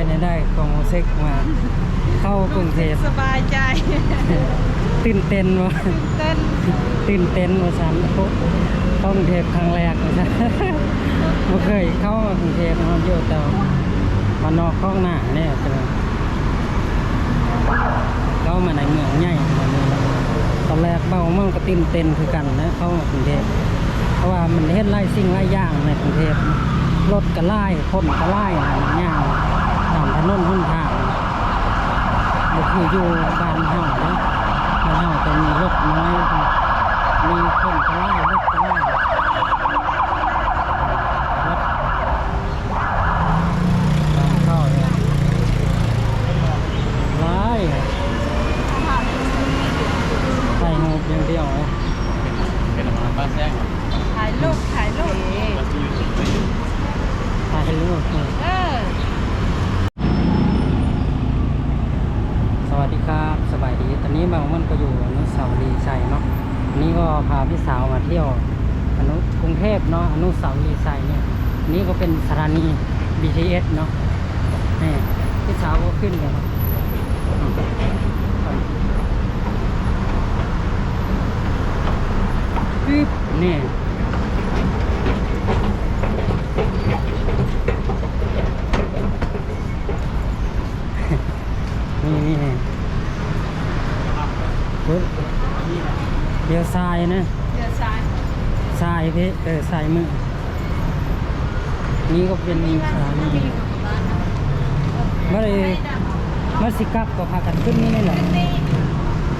เป็นไปได้ของโมเซ็กมา เข้ากรุงเทพสบายใจ ตื่นเต้นวะเต้นตื่นเต้นว่าฉันเข้ากรุงเทพครั้งแรกว่าฉันไม่เคยเข้ามากรุงเทพนอนอยู่แต่มานอกข้องหน้าเนี่ยจะเข้ามาในเมืองใหญ่แบบนี้ตอนแรกเบ้ามันก็ตื่นเต้นคือกันนะเข้ามากรุงเทพเพราะว่ามันเห็นไล่สิ่งไล่อย่างในกรุงเทพรถก็ไล่คนก็ไล่อะไรอย่างตามถ นนหนทางบ่คืออยู่บ้านเฮาเนาะบ้านเฮาจะมีรถน้อยมีคนก็ไล่รถก็ไล่รถตามเข้าเลยไล่ใส่งูอย่างเดียวเลยเป็นอาหารบ้านแจ้งถ่ายรูปถ่ายรูปมันจะอยู่ตรงไหนถ่ายรูป เออ สวัสดีครับสบายดี ตอนนี้บางมันก็อยู่อนุสาวรีย์ชัยเนาะอันนี้ก็ พี่สาวมาเที่ยวอนุกรุงเทพเนาะอนุสาวรีย์ชัยเนี่ยนนี้ก็เป็นสถานี BTS เนาะนี่พี่สาวก็ขึ้นกันเนาะปึ๊บนี่นี่นี่นี่ปึ๊บ เดี๋ยวซ้ายนะเดี๋ยวซ้ายซ้ายพี่เออซ้ายมือนี่ก็เป็นสถานีเมื่อไรเมื่อสิกลับก็พากันขึ้นนี่แหละนี่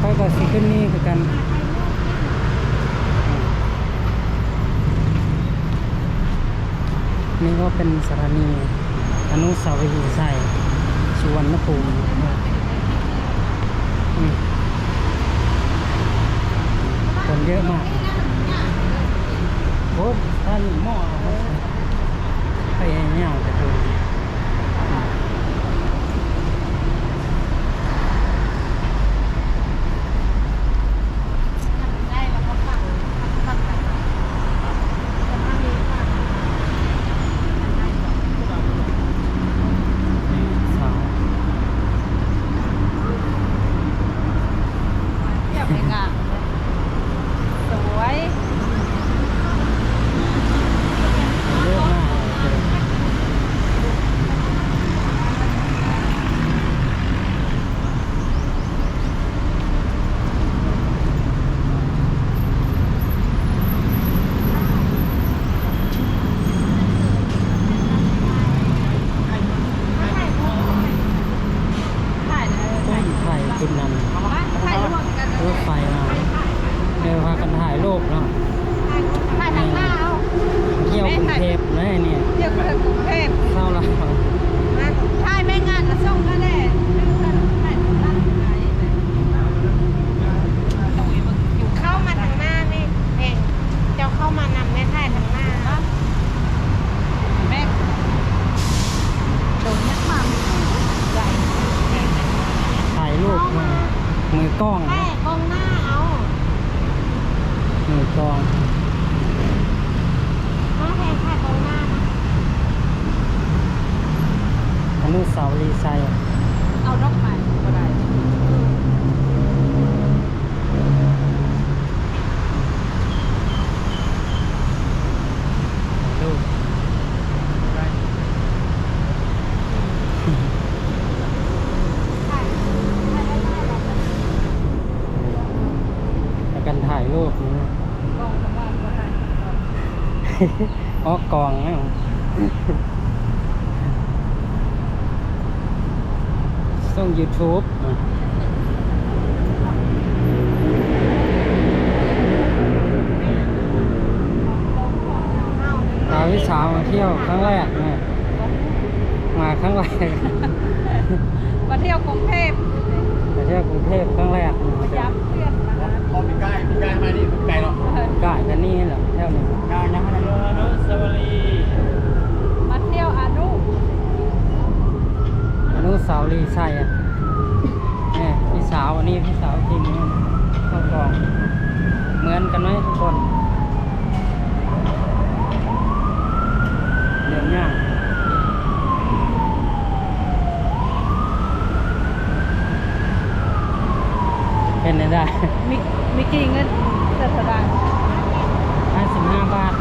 ค่อยก็สิขึ้นนี่คือกันนี่ก็เป็นสถานีอนุสาวรีย์ชัยสุวรรณภูมิอืม คนเยอะมากโอ้ท่านหม้อไปย่างแต่ตัว ได้แล้วก็ฝั่งฝั่งไหนจะมามีฝั่ง สาว เทียบเองอะสวย เยอะมากเลย ถ่ายเลย ต้นไผ่จุดนั้น ถ่ายรวมกัน รถไฟมาเดี๋ยวพากันถ่ายรูปเนาะ ถ่ายทางหน้าเอา เที่ยวกรุงเทพนะ เนี่ยเที่ยวกรุงเทพเข้าแล้วนะถ่ไม่งานนะส่งก็ได้ถ่ายร้านไหนอยู่เข้ามาทางหน้านี่เองเจ้าเข้ามานำแม่ถ่ายทางหน้าแม่โดนยัดมาใหญ่ถ่ายรูปมามือกล้องแม่กล้องหน้าเอามือกล้อง น้าแพงถ่ายกล้องหน้านะ อ นุสาวรีย์ชัยเอาดอกไม้ก็ได้ถ่ายรูปถ่ายถ่ายได้ได้หรอกแล้วกันถ่ายรูปนะกล้องสำหรับก็ได้ อ๋อกล่องนะส่ง YouTube อะพาพี่สาวมาเที่ยวครั้งแรกนะมาครั้งแรกมาเที่ยวกรุงเทพมาเที่ยวกรุงเทพครั้งแรกย้ำเพื่อนมานะพอมีใกล้มีใกล้มานี่ไกลเนาะกายกันนี่แหละเที่ยวนี้กลางยังไม่ได้อนุสาวรีย์ นุสาวรีย์ใช่อะนี่พี่สาวอันนี้พี่สาวจริงข้าวกล่องเหมือนกันไหมทุกคนเดี๋ยวง่ายเป็นได้มิมิกิ้งินเจ็ดสิบบาทห้าสิบห้าบาท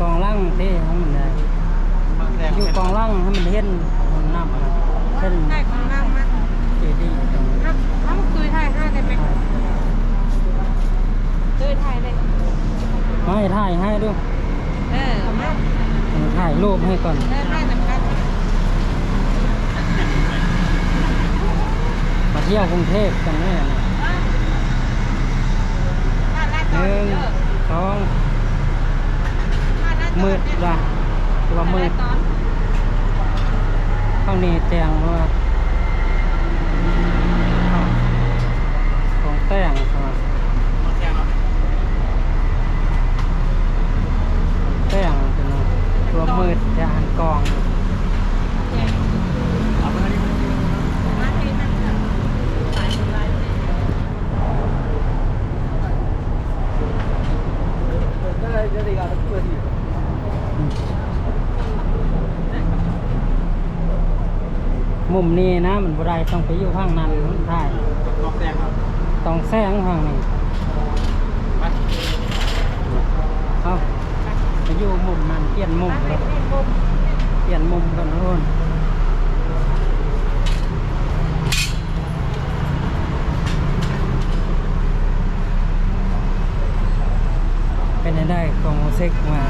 กองล่างเต้ให้มันเด้อยู่กองล่างให้มันเห็นห้องน้ำนะเห็นใช่ของล่างมั้ยเจดีย์ตรงนี้ถ้าคุยไทยให้าได้ไหมเดินไทยเลยไม่ถ่ายให้ด้วยเออไม่ถ่ายรูปให้ก่อนได้ให้เหมือนกันมาเที่ยวกรุงเทพกันแน่หนึ่งสอง มืดว่ะตัวมืดข้างนี้แจงว่าของแต่งครับ บางแซงเนาะ แต่งเป็นตัวมืดจะหันกอง เอาไปให้ดี มุมนี้นะ มันบรายต้องไปอยู่ข้างนั้นมันถ่ายบางแซงครับต้องแซงข้างนี้ไปเอาไปอยู่มุมนั้นเปลี่ยนมุมครับเปลี่ยนมุมกันทุกคน เป็นไงได้ของโอเซ็กมา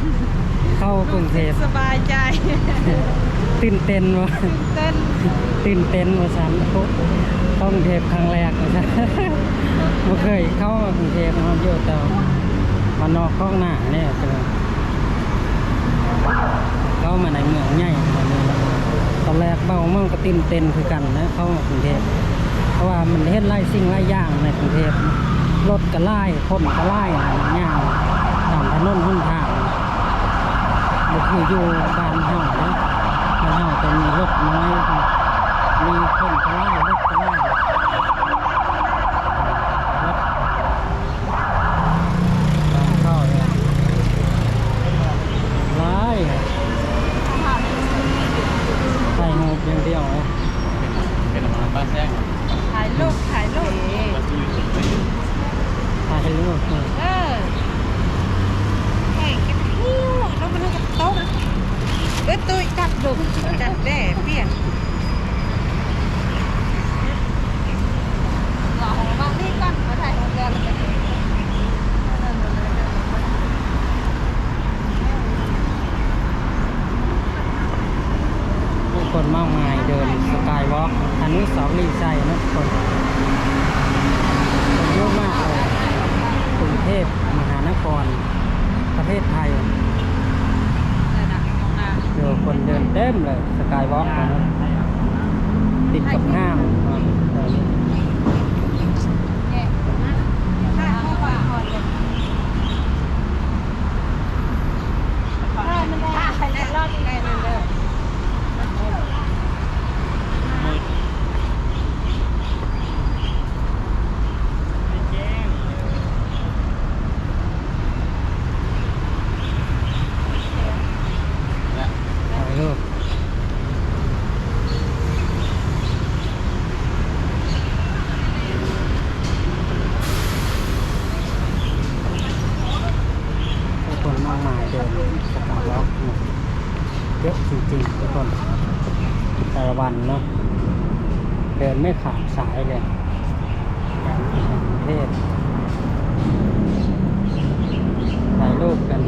เข้ากรุงเทพสบายใจ ตื่นเต้นวะเต้นตื่นเต้นว่าฉันเข้ากรุงเทพครั้งแรกว่าฉันไม่เคยเข้ากรุงเทพมาอยู่แต่มานอกข้องหน้าเนี่ยเจอเข้ามาในเมืองใหญ่แบบนี้แล้วตอนแรกเบามันก็ตื่นเต้นคือกันนะเข้ากรุงเทพเพราะว่ามันเห็นไล่สิ่งไล่อย่างในกรุงเทพรถก็ไล่คนก็ไล่ย่างตาม ถนนหุ่นทางบ่คืออยู่บ้านเฮาเนาะบ้านเฮาจะมีรถน้อยมีคนก็ไล่รถก็ไล่รถตามเข้าเนี่ยไล่ใส่งูอย่างเดียวเลย เป็นประมาณบ้านแซง ถ่ายรูปถ่ายรูป มันอยู่สุดเลย ถ่ายรูป เออแข่งกันหิ้วแล้วมันก็ตกเอ้ยตุ้ย จับดูจับแด่เปลี่ยนหล่อของบางที่ก่อนมาถ่ายของเรือแล้วกันคนมากมายเดินสกายวอล์กอนุสาวรีย์ชัยนะคนคนเยอะมากเลยกรุงเทพมหานคร ประเทศไทย เดี๋ยวคนเดินเต็มเลย สกายวอล์กนะติดกับห้างอะแถวนี้ และ ถ่ายรูปผู้คนมากมายเดินสกายวอล์กเยอะจริงๆทุกคนแต่ละวันเนาะเดินไม่ขาดสายเลยอย่างประเทศถ่ายรูปกัน